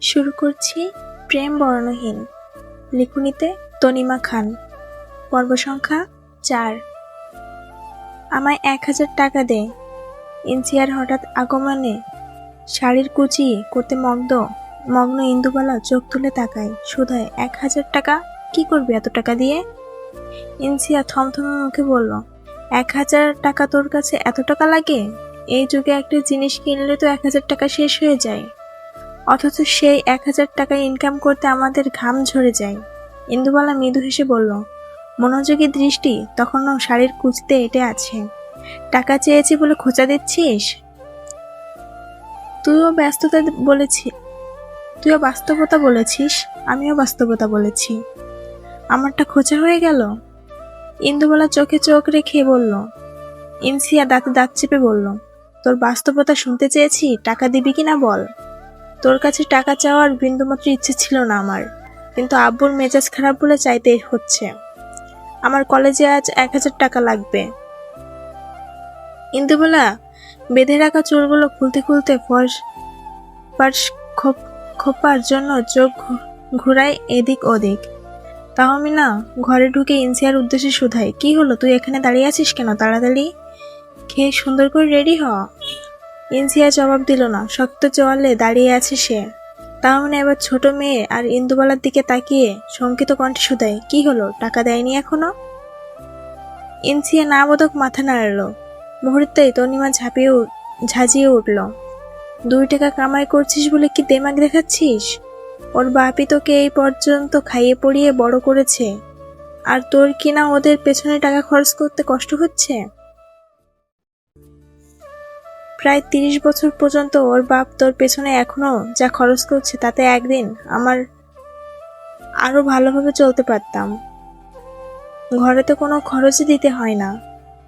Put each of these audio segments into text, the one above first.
শুরু করছি প্রেম বর্ণহীন। লিখুনিতে তনিমা খান। পর্ব সংখ্যা চার। আমায় এক হাজার টাকা দে। ইনসিয়ার হঠাৎ আগমনে শাড়ির কুচি করতে মগ্ন। মগ্ন ইন্দুবালা চোখ তুলে তাকায়। সুধায়, এক হাজার টাকা? কি করবি এত টাকা দিয়ে? ইনসিয়া থমথমে মুখে বলল, এক হাজার টাকা তোর কাছে এত টাকা লাগে? এই যুগে একটা জিনিস কিনলে তো এক হাজার টাকা শেষ হয়ে যায়। অথচ সেই এক হাজার টাকা ইনকাম করতে আমাদের ঘাম ঝরে যায়। ইন্দুবালা মৃদু হেসে বলল, মনোযোগী দৃষ্টি, তখনও শাড়ির কুচতে এটে আছে। টাকা চেয়েছি বলে খোঁচা দিচ্ছিস? তুইও ব্যস্ততা বলেছি, তুইও বাস্তবতা বলেছিস, আমিও বাস্তবতা বলেছি। আমারটা খোঁচা হয়ে গেল? ইন্দুবালা চোখে চোখ রেখে বলল, ইনসিয়া দাঁতে, দাঁত চেপে বলল, তোর বাস্তবতা শুনতে চেয়েছি, টাকা দিবি কিনা বল। তোর কাছে টাকা চাওয়ার বিন্দুমাত্র ইচ্ছে ছিল না আমার। কিন্তু আব্বুর মেজাজ খারাপ বলে চাইতে হচ্ছে। আমার কলেজে আজ এক হাজার টাকা লাগবে। ইন্দুবেলা, বেঁধে রাখা চুলগুলো খুলতে খুলতে ফর্স পার্স খোপ, খোপার জন্য চোখ ঘুরায় এদিক ওদিক। তাহমিনা ঘরে ঢুকে ইনসিয়ার উদ্দেশ্যে শুধায় কি হলো, তুই এখানে দাঁড়িয়ে আছিস কেন? তাড়াতাড়ি। খেয়ে সুন্দর করে রেডি হ। ইনসিয়া জবাব দিল না, শক্ত চোয়ালে দাঁড়িয়ে আছে সে। তাহমিনা এবার ছোট মেয়ে আর ইন্দুবালার দিকে তাকিয়ে শঙ্কিত কণ্ঠে শুধায়, কি হলো? টাকা দেয়নি এখনও? ইনসিয়া না বোধক মাথা নাড়ালো। মুহূর্তেই তনিমা ঝাঁপিয়ে ঝাঁঝিয়ে উঠল। দুই টাকা কামাই করছিস বলে কি দেমাগ দেখাচ্ছিস? ওর বাপি তোকে এই পর্যন্ত খাইয়ে পড়িয়ে বড় করেছে। আর তোর কিনা ওদের পেছনে টাকা খরচ করতে কষ্ট হচ্ছে? প্রায় তিরিশ বছর পর্যন্ত ওর বাপ তোর পেছনে এখনও যা খরচ করছে তাতে একদিন আমার আরও ভালোভাবে চলতে পারতাম। ঘরে তো কোনো খরচই দিতে হয় না।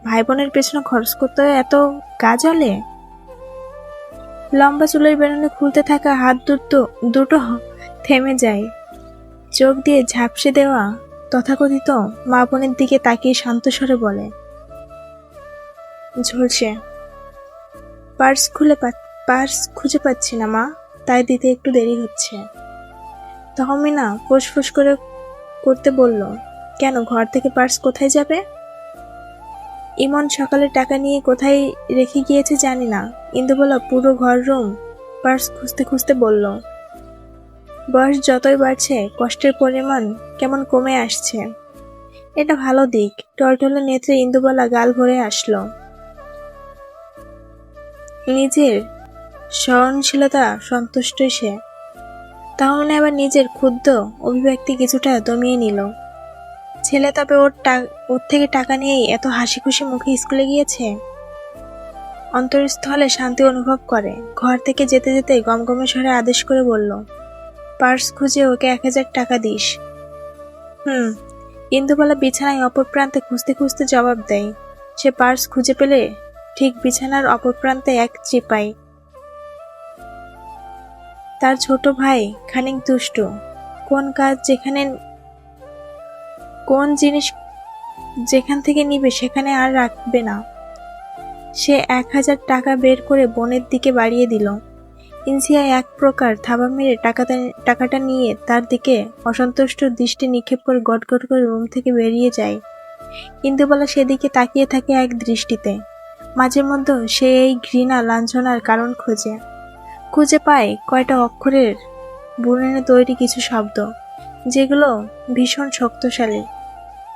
ভাই বোনের পেছনে খরচ করতে এত গা জ্বলে লম্বা চুলের বেরোনে খুলতে থাকা হাত দুটো দুটো থেমে যায়। চোখ দিয়ে ঝাপসে দেওয়া তথাকথিত মা বোনের দিকে তাকিয়ে শান্ত স্বরে বলে ঝলসে পার্স খুলে পার্স খুঁজে পাচ্ছি না, মা। তাই দিতে একটু দেরি হচ্ছে। তহমিনা ফুসফুস করে করতে বলল, কেন, ঘর থেকে পার্স কোথায় যাবে? ইমন সকালে টাকা নিয়ে কোথায় রেখে গিয়েছে জানি না। ইন্দুবলা পুরো ঘর রুম? পার্স খুঁজতে খুঁজতে বলল, বয়স যতই বাড়ছে, কষ্টের পরিমাণ কেমন কমে আসছে। এটা ভালো দিক। টলটলে নেত্রে ইন্দুবালা গাল ভরে আসলো। নিজের সহনশীলতা সন্তুষ্ট সে। তাহলে আবার নিজের ক্ষুদ্র অভিব্যক্তি কিছুটা দমিয়ে নিল। ছেলে তবে ওর ওর থেকে টাকা নিয়েই এত হাসি খুশি মুখে স্কুলে গিয়েছে? অন্তরস্থলে শান্তি অনুভব করে। ঘর থেকে যেতে যেতে গমগমে স্বরে আদেশ করে বলল, পার্স খুঁজে ওকে এক হাজার টাকা দিস। হুম। ইন্দুবালা বিছানায় অপর প্রান্তে খুঁজতে খুঁজতে জবাব দেয়, সে পার্স খুঁজে পেলে ঠিক বিছানার অপর প্রান্তে এক চিপাই তার ছোট ভাই খানিক দুষ্টু। কোন কাজ যেখানে কোন জিনিস যেখান থেকে নিবে সেখানে আর রাখবে না। সে এক হাজার টাকা বের করে বোনের দিকে বাড়িয়ে দিল। ইনসিয়া এক প্রকার থাবা মেরে টাকাটা টাকাটা নিয়ে তার দিকে অসন্তুষ্ট দৃষ্টি নিক্ষেপ করে গট গট করে রুম থেকে বেরিয়ে যায়। ইন্দুবালা সেদিকে তাকিয়ে থাকে এক দৃষ্টিতে। মাঝে মধ্যে সে এই ঘৃণা লাঞ্ছনার কারণ খোঁজে। খুঁজে পায় কয়টা অক্ষরের বুননে তৈরি কিছু শব্দ, যেগুলো ভীষণ শক্তশালী,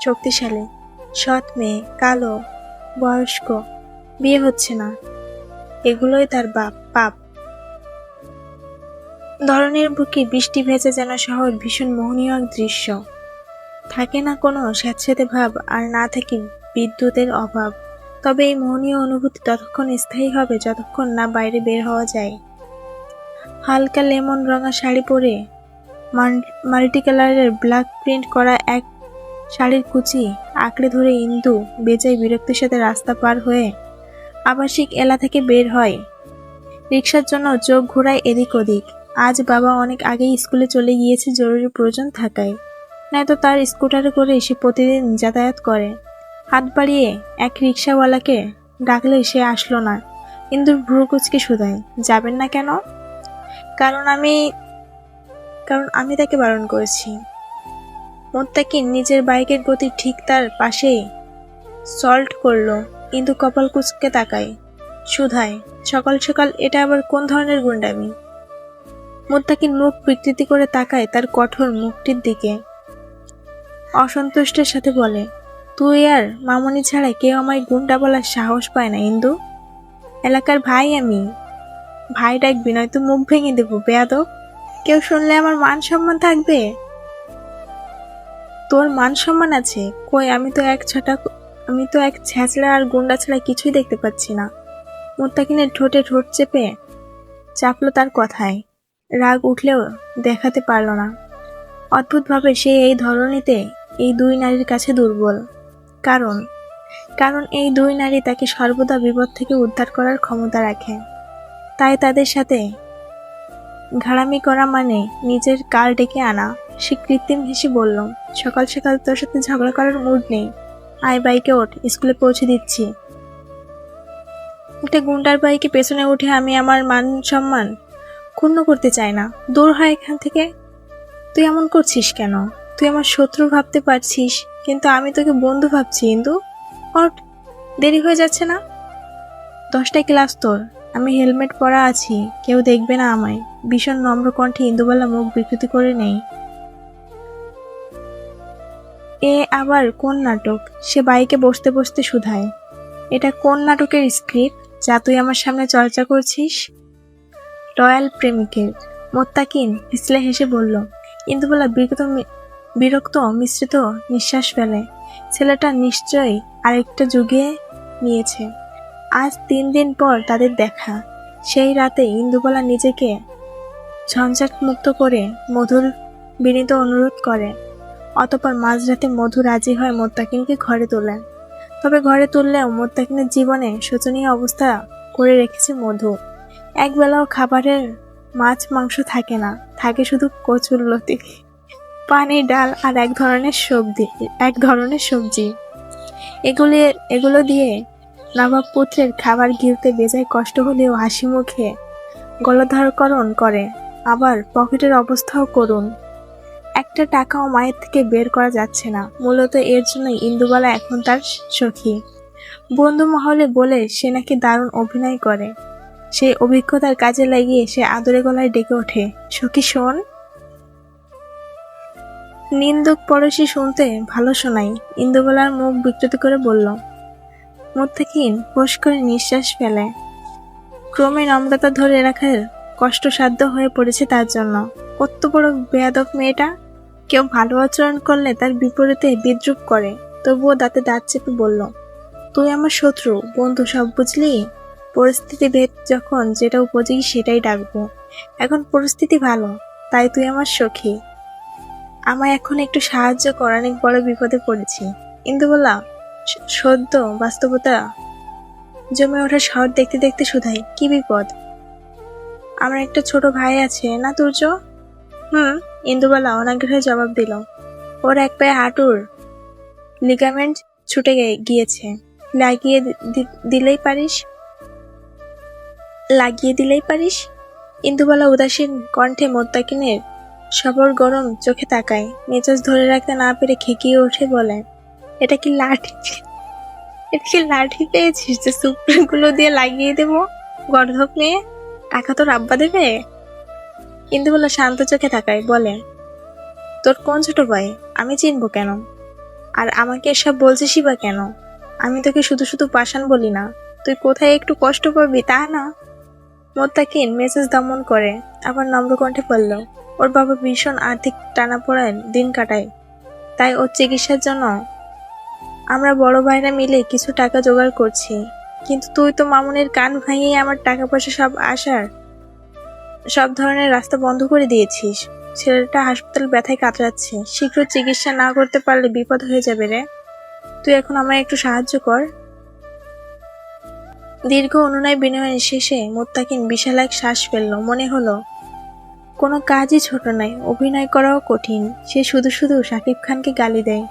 শক্তিশালী। সৎ মেয়ে, কালো, বয়স্ক, বিয়ে হচ্ছে না। এগুলোই তার বাপ, পাপ। ধরনের বুকে বৃষ্টি ভেজে যেন শহর ভীষণ মোহনীয় এক দৃশ্য। থাকে না কোনো স্যাঁতস্যাঁতে ভাব আর না থাকে বিদ্যুতের অভাব। তবে এই মোহনীয় অনুভূতি ততক্ষণ স্থায়ী হবে যতক্ষণ না বাইরে বের হওয়া যায়। হালকা লেমন রঙা শাড়ি পরে মাল্টি কালারের ব্ল্যাক প্রিন্ট করা এক শাড়ির কুচি আঁকড়ে ধরে ইন্দু বেজায় বিরক্তির সাথে রাস্তা পার হয়ে আবাসিক এলা থেকে বের হয়। রিক্সার জন্য চোখ ঘোরায় এদিক ওদিক। আজ বাবা অনেক আগেই স্কুলে চলে গিয়েছে জরুরি প্রয়োজন থাকায়। নয়তো তার স্কুটারে করে সে প্রতিদিন যাতায়াত করে। হাত বাড়িয়ে এক রিক্সাওয়ালাকে ডাকলে সে আসলো না। ইন্দুর ভ্রু কুচকে শুধায়, যাবেন না কেন? কারণ আমি কারণ আমি তাকে বারণ করেছি। মোত্তাকিন নিজের বাইকের গতি ঠিক তার পাশেই সল্ট করল। কিন্তু কপাল কুচকে তাকায় সুধায় সকাল সকাল এটা আবার কোন ধরনের গুন্ডামি? মোত্তাকিন মুখ বিকৃতি করে তাকায় তার কঠোর মুখটির দিকে। অসন্তুষ্টের সাথে বলে তুই আর মামনি ছাড়া কেউ আমায় গুন্ডা বলার সাহস পায় না, ইন্দু। এলাকার ভাই আমি। ভাই ডাকবি, নয়তো মুখ ভেঙে দেবো, বেয়াদব। কেউ শুনলে আমার মান সম্মান থাকবে? তোর মান সম্মান আছে। কই, আমি তো এক ছটা আমি তো এক ছ্যাঁচড়া আর গুন্ডা ছাড়া কিছুই দেখতে পাচ্ছি না। মোত্তাকিনের ঠোঁটে ঠোঁট চেপে চাপলো তার কথায়। রাগ উঠলেও দেখাতে পারল না। অদ্ভুতভাবে সে এই ধরনীতে এই দুই নারীর কাছে দুর্বল। কারণ কারণ এই দুই নারী তাকে সর্বদা বিপদ থেকে উদ্ধার করার ক্ষমতা রাখে। তাই তাদের সাথে ঘাড়ামি করা মানে নিজের কাল ডেকে আনা। সে কৃত্রিম হেসে বলল, সকাল সকাল তোর সাথে ঝগড়া করার মুড নেই। আই বাইকে ওঠ, স্কুলে পৌঁছে দিচ্ছি। একটা গুন্ডার বাইকে পেছনে উঠে আমি আমার মান সম্মান ক্ষুণ্ণ করতে চাই না। দূর হয় এখান থেকে। তুই এমন করছিস কেন? তুই আমার শত্রু ভাবতে পারছিস? কিন্তু আমি তোকে বন্ধু ভাবছি, ইন্দু। ওঠ দেরি হয়ে যাচ্ছে না? দশটায় ক্লাস তোর। আমি হেলমেট পরা আছি, কেউ দেখবে না আমায়। ভীষণ নম্র কণ্ঠে ইন্দুবালা মুখ বিকৃতি করে নেই এ আবার কোন নাটক? সে বাইকে বসতে বসতে শুধায়। এটা কোন নাটকের স্ক্রিপ্ট যা তুই আমার সামনে চর্চা করছিস? রয়্যাল প্রেমিকের। মোত্তাকিন হিসলে হেসে বলল, ইন্দুবালা বিগত বিরক্ত মিশ্রিত নিঃশ্বাস ফেলে। ছেলেটা নিশ্চয়ই আরেকটা যুগে নিয়েছে। আজ তিন দিন পর তাদের দেখা। সেই রাতে ইন্দুবালা নিজেকে ঝঞ্ঝাট মুক্ত করে মধুর বিনীত অনুরোধ করে। অতপর মাঝরাতে মধু রাজি হয় মোত্তাকিনকে ঘরে তোলেন। তবে ঘরে তুললেও মোত্তাকিনের জীবনে শোচনীয় অবস্থা করে রেখেছে মধু। একবেলাও খাবারের মাছ মাংস থাকে না, থাকে শুধু কচুর লতি। পানি, ডাল আর এক ধরনের সবজি, এক ধরনের সবজি। এগুলি, এগুলো দিয়ে নবাব পুত্রের খাবার গিলতে বেজায় কষ্ট হলেও হাসি মুখে গলধারকরণ করে। আবার পকেটের অবস্থাও করুন। একটা টাকাও মায়ের থেকে বের করা যাচ্ছে না। মূলত এর জন্যই ইন্দুবালা এখন তার সখী। বন্ধু মহলে বলে সে নাকি দারুণ অভিনয় করে। সেই অভিজ্ঞতার কাজে লাগিয়ে সে আদরে গলায় ডেকে ওঠে। সখী শোন। নিন্দুক পড়োশি শুনতে ভালো শোনাই। ইন্দুবালার মুখ বিকৃত করে বলল, মুত্তাকিন, ফোঁস করে নিঃশ্বাস ফেলে। ক্রমে নম্রতা ধরে রাখার কষ্টসাধ্য হয়ে পড়েছে তার জন্য। কত বড় বেয়াদক মেয়েটা। কেউ ভালো আচরণ করলে তার বিপরীতে বিদ্রুপ করে। তবুও দাঁতে দাঁত চেপে বলল, তুই আমার শত্রু, বন্ধু, সব বুঝলি? পরিস্থিতি ভেদ যখন যেটা উপযোগী সেটাই ডাকবো। এখন পরিস্থিতি ভালো, তাই তুই আমার সখী। আমায় এখন একটু সাহায্য কর, অনেক বড় বিপদে পড়েছি। বললাম সদ্য বাস্তবতা জমে ওঠা শহর দেখতে দেখতে শুধাই কি বিপদ? আমার একটা ছোট ভাই আছে, না তুর্য? হুম, ইন্দুবালা অনাগ্রহে জবাব দিল। ওর এক পায়ে হাঁটুর লিগামেন্ট ছুটে গিয়েছে। লাগিয়ে দিলেই পারিস? লাগিয়ে দিলেই পারিস? ইন্দুবালা উদাসীন কণ্ঠে মোত্তাকিনের সবর গরম চোখে তাকায়। মেজাজ ধরে রাখতে না পেরে খেকিয়ে উঠে বলে, এটা কি লাঠি? এটা কি লাঠি পেয়েছিস যে সুপ্রিমগুলো দিয়ে লাগিয়ে দেবো? গর্ধব নিয়ে টাকা তোর আব্বা দেবে? ইন্দুবালা শান্ত চোখে তাকায়, বলে, তোর কোন ছোট ভাই? আমি চিনবো কেন? আর আমাকে এসব বলছিসই বা কেন? আমি তোকে শুধু শুধু পাষাণ বলি না। তুই কোথায় একটু কষ্ট পাবি তা না? মোত্তাকিন মেসেজ দমন করে, আবার নম্র কণ্ঠে পড়ল ওর বাবা ভীষণ আর্থিক টানাপোড়ায় দিন কাটায়। তাই ওর চিকিৎসার জন্য আমরা বড় ভাইরা মিলে কিছু টাকা জোগাড় করছি। কিন্তু তুই তো মামুনের কান ভাঙিয়ে আমার টাকা পয়সা সব আসার, সব ধরনের রাস্তা বন্ধ করে দিয়েছিস। ছেলেটা হাসপাতাল ব্যথায় কাতরাচ্ছে। শীঘ্র চিকিৎসা না করতে পারলে বিপদ হয়ে যাবে রে। তুই এখন আমায় একটু সাহায্য কর। দীর্ঘ অনুনয় বিনয়ের শেষে মোত্তাকিন বিশাল এক শ্বাস ফেলল। মনে হলো কোনো কাজই ছোট নয়, অভিনয় করাও কঠিন। সে শুধু শুধু শাকিব খানকে গালি দেয়।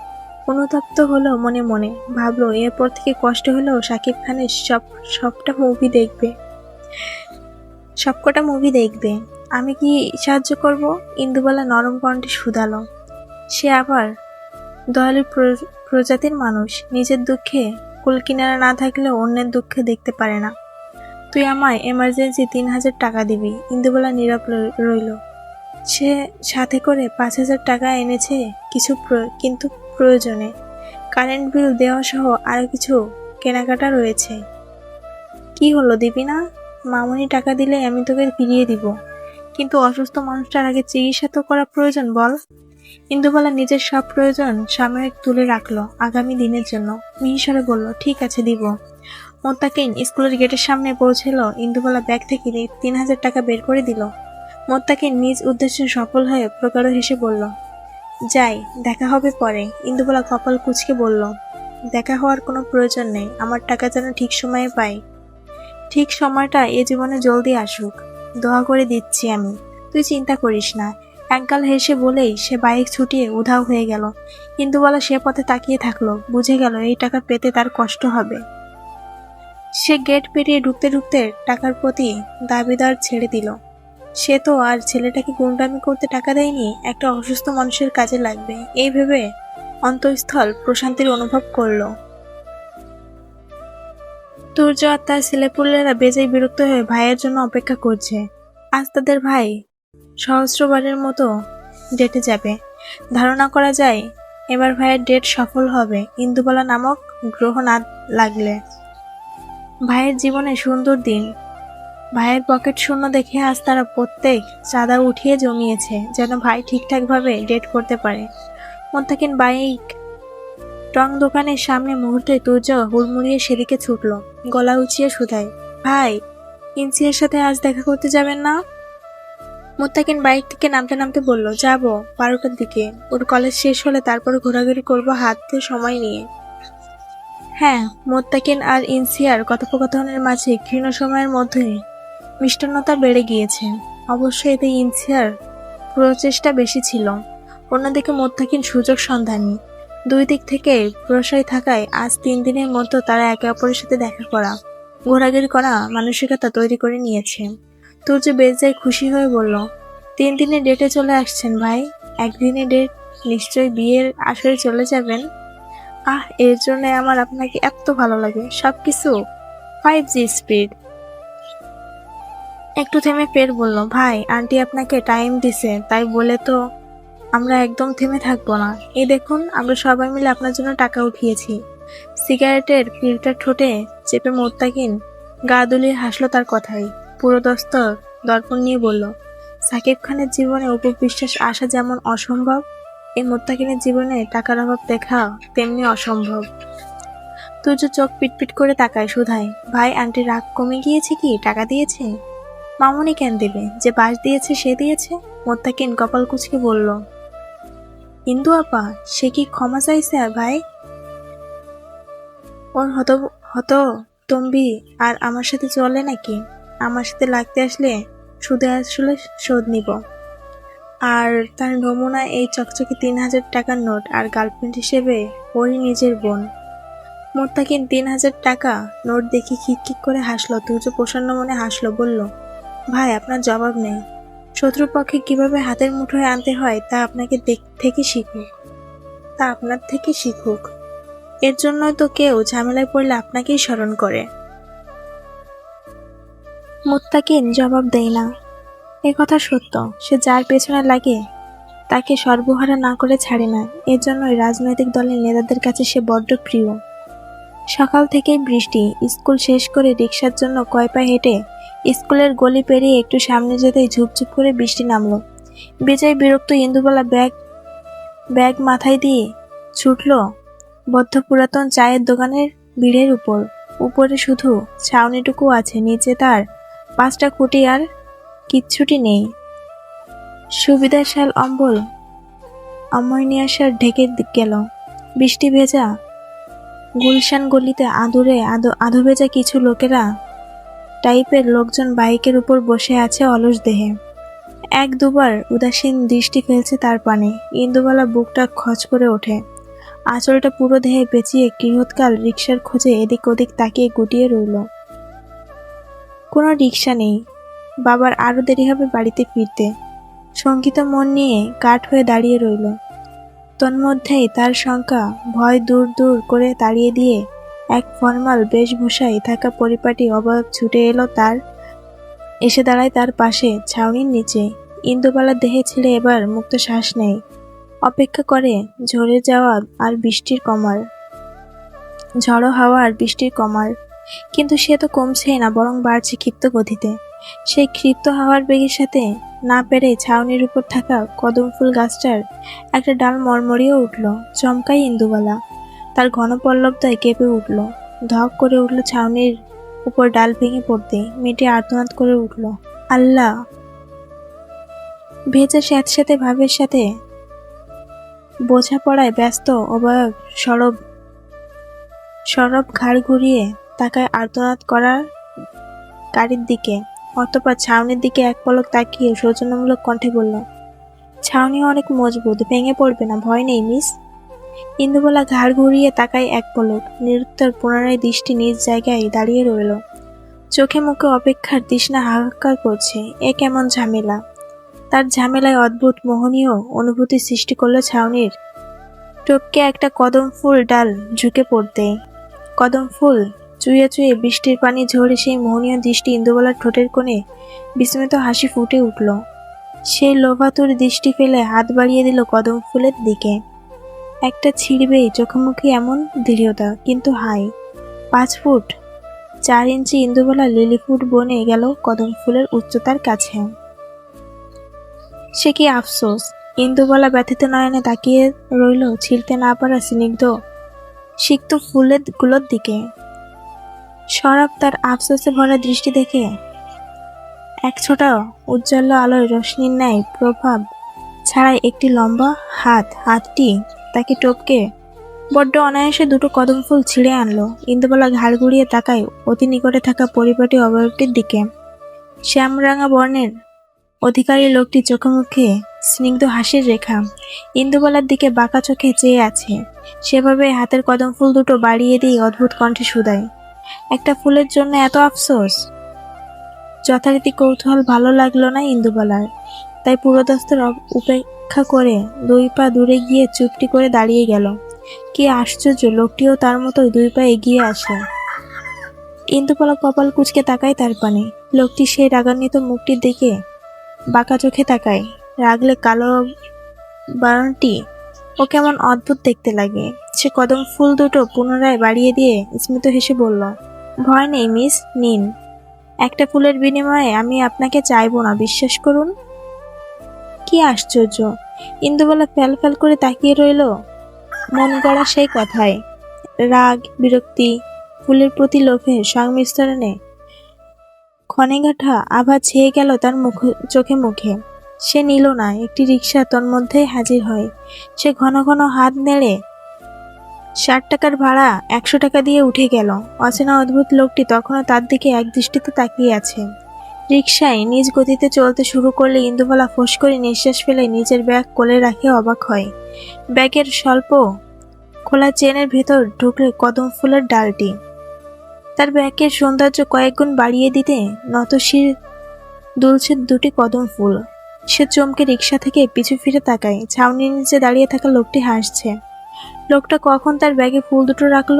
অনুতপ্ত হলো মনে মনে, ভাবলো এরপর থেকে কষ্ট হলেও শাকিব খানের সব, সবটা মুভি দেখবে। সবকটা মুভি দেখবে। আমি কি সাহায্য করব? ইন্দুবালা নরম কণ্ঠে শুধালো। সে আবার দয়ালু প্র- প্রজাতির মানুষ, নিজের দুঃখে কুলকিনারা না থাকলেও অন্যের দুঃখে দেখতে পারে না। তুই আমায় এমার্জেন্সি তিন হাজার টাকা দিবি। ইন্দুবালা নীরব রইল। সে সাথে করে পাঁচ হাজার টাকা এনেছে কিছু কিন্তু প্রয়োজনে। কারেন্ট বিল দেওয়া সহ আরও কিছু কেনাকাটা রয়েছে। কি হলো দিবি না? মামুনি টাকা দিলে আমি তোকে ফিরিয়ে দিব। কিন্তু অসুস্থ মানুষটার আগে চিকিৎসা তো করা প্রয়োজন বল। ইন্দুবালা নিজের সব প্রয়োজন সাময়িক তুলে রাখল আগামী দিনের জন্য। মিহিসরে বলল, ঠিক আছে, দিব। মোত্তাকিন স্কুলের গেটের সামনে পৌঁছেলো ইন্দুবালা ব্যাগ থেকে তিন হাজার টাকা বের করে দিল। মোত্তাকিন নিজ উদ্দেশ্যে সফল হয়ে প্রকার হেসে বলল, যাই, দেখা হবে পরে, ইন্দুবালা কপাল কুচকে বলল। দেখা হওয়ার কোনো প্রয়োজন নেই, আমার টাকা যেন ঠিক সময়ে পাই। ঠিক সময়টা এ জীবনে জলদি আসুক। দোয়া করে দিচ্ছি আমি। তুই চিন্তা করিস না। একগাল হেসে বলেই সে বাইক ছুটিয়ে উধাও হয়ে গেল। ইন্দুবালা সে পথে তাকিয়ে থাকল, বুঝে গেল এই টাকা পেতে তার কষ্ট হবে। সে গেট পেরিয়ে ঢুকতে ঢুকতে টাকার প্রতি দাবিদার ছেড়ে দিল। সে তো আর ছেলেটাকে গুন্ডামি করতে টাকা দেয়নি, একটা অসুস্থ মানুষের কাজে লাগবে। এই ভেবে অন্তঃস্থল প্রশান্তির অনুভব করল। তুর্য আর তার ছেলেপুলেরা বেজেই বিরক্ত হয়ে ভাইয়ের জন্য অপেক্ষা করছে। আজ তাদের ভাই সহস্রবারের মতো ডেটে যাবে। ধারণা করা যায়, এবার ভাইয়ের ডেট সফল হবে। ইন্দুবালা নামক গ্রহ না লাগলে। ভাইয়ের জীবনে সুন্দর দিন। ভাইয়ের পকেট শূন্য দেখে আজ তারা প্রত্যেক চাঁদা উঠিয়ে জমিয়েছে, যেন ভাই ঠিকঠাকভাবে ডেট করতে পারে। মোত্তাকিন বাইক টং দোকানের সামনে মুহূর্তে তুর্য হুড়মুড়িয়ে সেদিকে ছুটল, গলা উঁচিয়ে শুধায়। ভাই, ইনসিয়ার সাথে আজ দেখা করতে যাবেন না? মোত্তাকিন বাইক থেকে নামতে নামতে বলল, যাব বারোটার দিকে। ওর কলেজ শেষ হলে তারপর ঘোরাঘুরি করব হাতে সময় নিয়ে। হ্যাঁ মোত্তাকিন আর ইনসিয়ার কথোপকথনের মাঝে ক্ষীণ সময়ের মধ্যে মিষ্টান্নতা বেড়ে গিয়েছে। অবশ্যই এতে ইনসিয়ার প্রচেষ্টা বেশি ছিল। অন্যদিকে মোত্তাকিন সুযোগ সন্ধানী। দুই দিক থেকে প্রসারী থাকায় আজ তিন দিনের মধ্যে তারা একে অপরের সাথে দেখা করা, ঘোরাঘুরি করা, মানসিকতা তৈরি করে নিয়েছে। তুর্য বেজায় খুশি হয়ে বলল, তিন দিনে ডেটে চলে আসছেন ভাই। একদিনের ডেট নিশ্চয়ই বিয়ের আসরে চলে যাবেন। আহ, এর জন্য আমার আপনাকে এত ভালো লাগে। সব কিছু ফাইভ জি স্পিড একটু থেমে ফের বলল ভাই, আন্টি আপনাকে টাইম দিছে, তাই বলে তো আমরা একদম থেমে থাকব না। এই দেখুন, আমরা সবাই মিলে আপনার জন্য টাকা উঠিয়েছি। সিগারেটের ফিল্টার ঠোঁটে চেপে মোত্তাকিন গা দুলিয়ে হাসলো তার কথাই। পুরো দস্তর দর্পণ নিয়ে বলল, সাকিব খানের জীবনে উপবিশ্বাস আসা যেমন অসম্ভব এই মোত্তাকিনের জীবনে টাকার অভাব দেখা তেমনি অসম্ভব। তুর্য চোখ পিটপিট করে তাকায় সুধায়। ভাই, আন্টি, রাগ কমে গিয়েছে কি? টাকা দিয়েছে? মামুনি কেন দেবে? যে বাস দিয়েছে, সে দিয়েছে? মোত্তাকিন কপাল কুচকে বলল, ইন্দু আপা, সে কি ক্ষমা চাইছে ভাই? ওর হত হত তম্বি আর আমার সাথে চলে নাকি? আমার সাথে লাগতে আসলে সুদে আসলে শোধ নিব। আর তার নমুনা এই চকচকে তিন হাজার টাকার নোট আর গার্লফ্রেন্ড হিসেবে ওরই নিজের বোন। মোত্তাকিন তিন হাজার টাকা নোট দেখে খিকখিক করে হাসলো তুর্য প্রসন্ন মনে হাসলো, বলল, ভাই, আপনার জবাব নেই। শত্রুপক্ষে কীভাবে হাতের মুঠোয় আনতে হয় তা আপনাকে দেখ, থেকে শিখুক। তা আপনার থেকে শিখুক। এর জন্যই তো কেউ ঝামেলায় পড়লে আপনাকেই স্মরণ করে। মোত্তাকিন জবাব দেয় না। এ কথা সত্য, সে যার পেছনে লাগে, তাকে সর্বহারা না করে ছাড়ে না। এর জন্যই রাজনৈতিক দলের নেতাদের কাছে সে বড্ড প্রিয়। সকাল থেকেই বৃষ্টি, স্কুল শেষ করে রিক্সার জন্য কয় পা হেঁটে স্কুলের গলি পেরিয়ে একটু সামনে যেতেই ঝুপঝুপ করে বৃষ্টি নামলো। বেজায় বিরক্ত ইন্দুবালা ব্যাগ ব্যাগ মাথায় দিয়ে ছুটল বদ্ধ পুরাতন চায়ের দোকানের ভিড়ের উপর। উপরে শুধু ছাউনিটুকু আছে, নিচে তার পাঁচটা খুঁটি আর কিচ্ছুটি নেই। সুবিধাশাল অম্বল অময়নিয়াসার ঢেকে গেল। বৃষ্টি ভেজা গুলশান গলিতে আদুরে আদো, আধো ভেজা কিছু লোকেরা টাইপের লোকজন বাইকের উপর বসে আছে অলস দেহে। এক দুবার উদাসীন দৃষ্টি ফেলছে তার পানে। ইন্দুবালা বুকটা খচ করে ওঠে। আঁচলটা পুরো দেহে পেঁচিয়ে কিহৎকাল রিক্সার খোঁজে এদিক ওদিক তাকিয়ে গুটিয়ে রইল। কোনো রিক্সা নেই। বাবার আরও দেরি হবে বাড়িতে ফিরতে। শঙ্কিত মন নিয়ে কাঠ হয়ে দাঁড়িয়ে রইল। তন্মধ্যেই তার শঙ্কা ভয় দূর দূর করে তাড়িয়ে দিয়ে এক ফর্মাল বেশভূষায় থাকা পরিপাটি অবয়ব ছুটে এলো তার। এসে দাঁড়ায় তার পাশে ছাউনির নিচে। ইন্দুবালার দেহে ছেড়ে এবার মুক্ত শ্বাস নেয়। অপেক্ষা করে ঝরে যাওয়া আর বৃষ্টির কমার। ঝড়ো হাওয়া আর বৃষ্টির কমার। কিন্তু সে তো কমছেই না, বরং বাড়ছে ক্ষিপ্ত গতিতে। সেই ক্ষিপ্ত হাওয়ার বেগের সাথে না পেরে ছাউনির উপর থাকা কদম ফুল গাছটার একটা ডাল মরমরিয়ে উঠল, চমকাই ইন্দুবালা। তার ঘন পল্লবদায় কেঁপে উঠল, ধক করে উঠল ছাউনির উপর ডাল ভেঙে পড়তে, মেয়েটি আর্তনাদ করে উঠল, আল্লাহ! ভেজা স্যাঁতস্যাঁতে ভাবের সাথে বোঝাপড়ায় ব্যস্ত অবয়ব সরব সরব ঘাড় ঘুরিয়ে তাকায় আর্তনাদ করার গাড়ির দিকে। অতপর ছাউনির দিকে এক পলক তাকিয়ে সৌজন্যমূলক কণ্ঠে বলল, ছাউনি অনেক মজবুত, ভেঙে পড়বে না, ভয় নেই, মিস। ইন্দুবলা ঘাড় ঘুরিয়ে তাকায় এক পলক, নিরুত্তর পুনরায় দৃষ্টি নিজ জায়গায় দাঁড়িয়ে রইল। চোখে মুখে অপেক্ষার তৃষ্ণা হাহাকার করছে, এ কেমন ঝামেলা? তার ঝামেলায় অদ্ভুত মোহনীয় অনুভূতি সৃষ্টি করল ছাউনির। টপকে একটা কদম ফুল ডাল ঝুঁকে পড়তে কদম ফুল চুইয়ে চুইয়ে বৃষ্টির পানি ঝরে সেই মোহনীয় দৃষ্টি ইন্দুবালার ঠোঁটের কোণে বিস্মিত হাসি ফুটে উঠল। সেই লোভাতুর দৃষ্টি ফেলে হাত বাড়িয়ে দিল কদম ফুলের দিকে। একটা ছিঁড়বেই চোখেমুখে এমন দৃঢ়তা, কিন্তু হাই পাঁচ ফুট, চার ইঞ্চি ইন্দুবালা লিলি ফুট বনে গেল কদম ফুলের উচ্চতার কাছে। সে কি আফসোস, ইন্দুবালা ব্যথিত নয়নে তাকিয়ে রইল ছিঁড়তে না পারা স্নিগ্ধ, সিক্ত ফুলেরগুলোর দিকে। সরব তার আফসোসে ভরা দৃষ্টি দেখে। এক ছোটা উজ্জ্বল আলোয় রশ্মির ন্যায় প্রভাব ছাড়াই একটি লম্বা হাত, হাতটি তাকে টপকে বড্ড অনায়াসে দুটো কদম ফুল ছিঁড়ে আনলো। ইন্দুবালা ঘাড় ঘুরিয়ে তাকায় অতি নিকটে থাকা পরিপাটি অবয়বটির দিকে। শ্যামরাঙা বর্ণের অধিকারী লোকটি চোখে মুখে স্নিগ্ধ হাসির রেখা। ইন্দুবালার দিকে বাঁকা চোখে চেয়ে আছে। সেভাবে হাতের কদম ফুল দুটো বাড়িয়ে দিয়ে অদ্ভুত কণ্ঠে শুধায়। একটা ফুলের জন্য এত আফসোস? যথারীতি কৌতূহল ভালো লাগল না ইন্দুবালার তাই পুরোদস্তের উপেক্ষা করে দুই পা দূরে গিয়ে চুপটি করে দাঁড়িয়ে গেল। কি আশ্চর্য, লোকটিও তার মতোই দুই পা এগিয়ে আসে ইন্দুবালা কপাল কুচকে তাকায় তার পানে। লোকটি সেই রাগান্বিত মুখটির দিকে বাঁকা চোখে তাকায়। রাগলে কালো বারণটি ও কেমন অদ্ভুত দেখতে লাগে। সে কদম ফুল দুটো পুনরায় বাড়িয়ে দিয়ে স্মিত হেসে বলল, ভয় নেই, মিস, নিন। একটা ফুলের বিনিময়ে আমি আপনাকে চাইব না, বিশ্বাস করুন? কি আশ্চর্য! ইন্দুবালা ফ্যাল ফ্যাল করে তাকিয়ে রইল। মন গড়া সেই কথায় রাগ, বিরক্তি, ফুলের প্রতি লোভে সংমিশ্রণে ক্ষণেগাঠা আভা ছেয়ে গেল তার মুখ, চোখে মুখে। সে নিল না, একটি রিক্সা তন্মধ্যেই হাজির হয়। সে ঘন ঘন হাত নেড়ে ষাট টাকার ভাড়া একশো টাকা দিয়ে উঠে গেল। অচেনা অদ্ভুত লোকটি তখনও তার দিকে এক দৃষ্টিতে তাকিয়ে আছে। রিক্সায় নিজ গতিতে চলতে শুরু করলে ইন্দুবালা ফোঁস করে নিঃশ্বাস ফেলে নিজের ব্যাগ কোলে রাখে অবাক হয়। ব্যাগের স্বল্প খোলা চেনের ভেতর ঢুকলে কদম ফুলের ডালটি। তার ব্যাগের সৌন্দর্য কয়েকগুণ বাড়িয়ে দিতে নতশির দুলছে দুটি কদম ফুল। সে চমকে রিক্সা থেকে পিছু ফিরে তাকায়। ছাউনির নিচে দাঁড়িয়ে থাকা লোকটি হাসছে। লোকটা কখন তার ব্যাগে ফুল দুটো রাখল?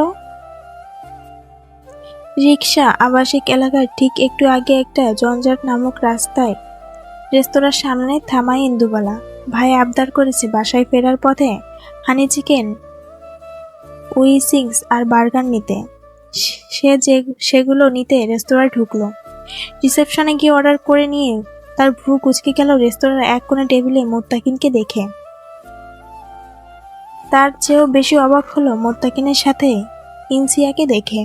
রিক্সা আবাসিক এলাকার ঠিক একটু আগে একটা জঞ্জাট নামক রাস্তায় রেস্তোরাঁর সামনে থামায় ইন্দুবালা। ভাই আবদার করেছে, বাসায় ফেরার পথে হানি চিকেন উইসিংস আর বার্গার নিতে। সে যে, সেগুলো নিতে রেস্তোরাঁয় ঢুকলো। রিসেপশনে গিয়ে অর্ডার করে নিয়ে তার ভ্রু কুচকে গেল রেস্তোরাঁর এক কোণে টেবিলে মোত্তাকিনকে দেখে। তার চেয়েও বেশি অবাক হলো মোত্তাকিনের সাথে ইনসিয়াকে দেখে।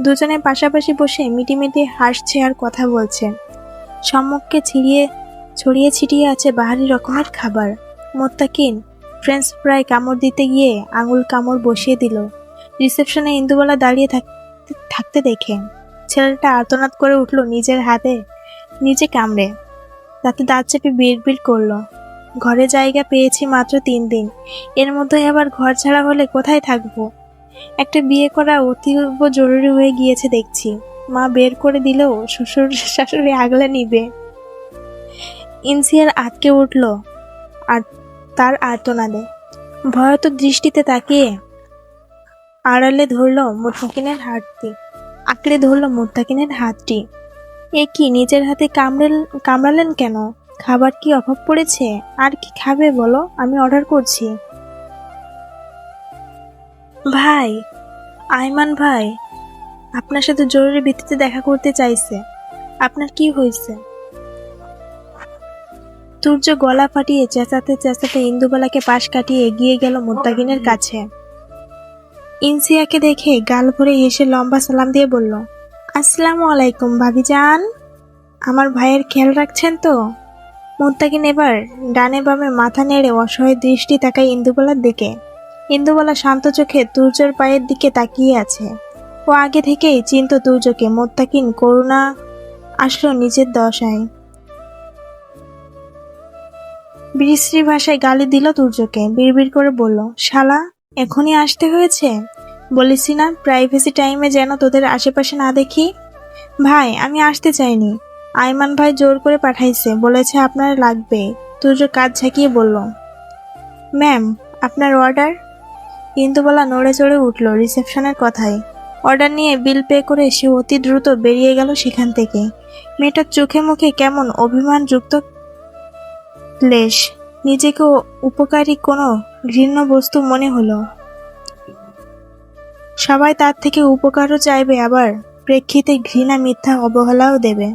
দুজনে পাশাপাশি বসে মিটিমিটি হাসছে আর কথা বলছে। সম্মুখে ছিড়িয়ে, ছড়িয়ে ছিটিয়ে আছে বাহারি রকমের খাবার। মোত্তাকিন ফ্রেঞ্চ ফ্রাই কামড় দিতে গিয়ে আঙুল কামড় বসিয়ে দিল। রিসেপশনে ইন্দুবালা দাঁড়িয়ে থাকতে দেখে। ছেলেটা আর্তনাদ করে উঠল নিজের হাতে নিচে কামড়ে। তাতে দাঁত চেপে বিড়বিড় করল। ঘরে জায়গা পেয়েছি মাত্র তিন দিন। এর মধ্যে আবার ঘর ছাড়া হলে কোথায় থাকব? একটা বিয়ে করা অতীব জরুরি হয়ে গিয়েছে দেখছি। মা বের করে দিলেও শ্বশুর, শাশুড়ি আগলে নিবে। ইনসিয়ার আটকে উঠল আর তার আর্তনাদে। ভয়ত দৃষ্টিতে তাকিয়ে আড়ালে ধরল মোত্তাকিনের হাতটি, আঁকড়ে ধরল মোত্তাকিনের হাতটি। এ কি, নিজের হাতে কামড়ে কামড়ালেন কেন? খাবার কি অভাব পড়েছে? আর কি খাবে বলো? আমি অর্ডার করছি। ভাই, আইমান ভাই, আপনার সাথে জরুরি ভিত্তিতে দেখা করতে চাইছে। আপনার কি হয়েছে? সূর্য গলা ফাটিয়ে চেঁচাতে চেঁচাতে ইন্দুবালাকে পাশ কাটিয়ে এগিয়ে গেল মোত্তাকিনের কাছে। ইনসিয়াকে দেখে গাল ভরে হেসে লম্বা সালাম দিয়ে বলল আসসালামু আলাইকুম, ভাবিজান। আমার ভাইয়ের খেয়াল রাখছেন তো? মোত্তাকিন এবার ডানে বামে মাথা নেড়ে অসহায় দৃষ্টি তাকায় ইন্দুবালার দিকে। ইন্দুবালা শান্ত চোখে তুর্যর পায়ের দিকে তাকিয়ে আছে। ও আগে থেকেই চিন্ত তুর্যকে মোত্তাকিন করুণা আসলো নিজের দশায়। বিশ্রী ভাষায় গালি দিল তুর্যকে, বিড়বিড় করে বলল, শালা, এখনই আসতে হয়েছে? বলেছি না প্রাইভেসি টাইমে যেন তোদের আশেপাশে না দেখি? ভাই, আমি আসতে চাইনি। আইমান ভাই জোর করে পাঠাইছে, বলেছে আপনার লাগবে। তুর্য কাজ ঝাঁকিয়ে বলল, ম্যাম, আপনার অর্ডার ইন্দুবালা নড়ে চড়ে উঠল রিসেপশনের কথায়। অর্ডার নিয়ে বিল পে করে সে অতি দ্রুত বেরিয়ে গেল সেখান থেকে। মেয়েটার চোখে মুখে কেমন অভিমানযুক্ত ক্লেশ নিজেকে উপকারী কোনো ঘৃণ্য বস্তু মনে হলো। সবাই তার থেকে উপকারও চাইবে আবার প্রেক্ষিতে ঘৃণা মিথ্যা অবহেলাও দেবে।